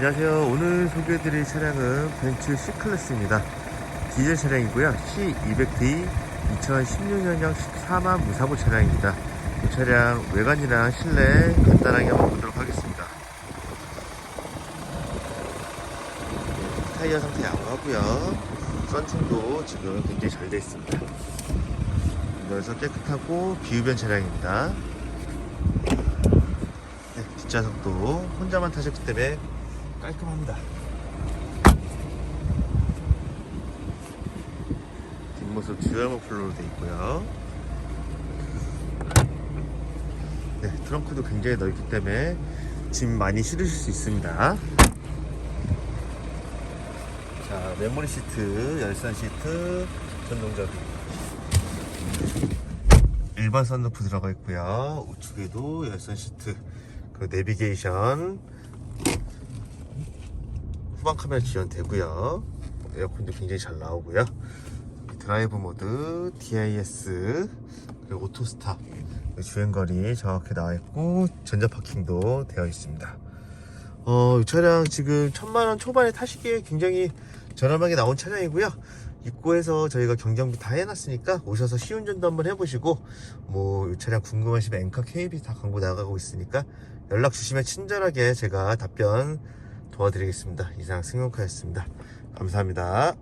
안녕하세요. 오늘 소개해드릴 차량은 벤츠 C클래스입니다. 디젤 차량이고요. C200D 2016년형 14만 무사고 차량입니다. 이 차량 외관이랑 실내 간단하게 한번 보도록 하겠습니다. 타이어 상태 양호하고요. 썬팅도 지금 굉장히 잘 되어 있습니다. 그래서 깨끗하고 비흡연 차량입니다. 네, 뒷좌석도 혼자만 타셨기 때문에 깔끔합니다. 뒷모습 듀얼 머플러로 되어 있고요. 네, 트렁크도 굉장히 넓기 때문에 짐 많이 실으실 수 있습니다. 자, 메모리 시트, 열선 시트, 전동접이. 일반 선루프 들어가 있고요. 우측에도 열선 시트, 그 내비게이션, 후방 카메라 지원되고요. 에어컨도 굉장히 잘 나오고요. 드라이브 모드, DIS, 그리고 오토 스탑, 주행거리 정확히 나와 있고 전자 파킹도 되어 있습니다. 어, 이 차량 지금 천만원 초반에 타시기에 굉장히 저렴하게 나온 차량이고요. 입구에서 저희가 경정비 다 해놨으니까 오셔서 시운전도 한번 해보시고 뭐 이 차량 궁금하시면 엔카 KB 다 광고 나가고 있으니까 연락 주시면 친절하게 제가 답변 도와드리겠습니다. 이상 승용카였습니다. 감사합니다.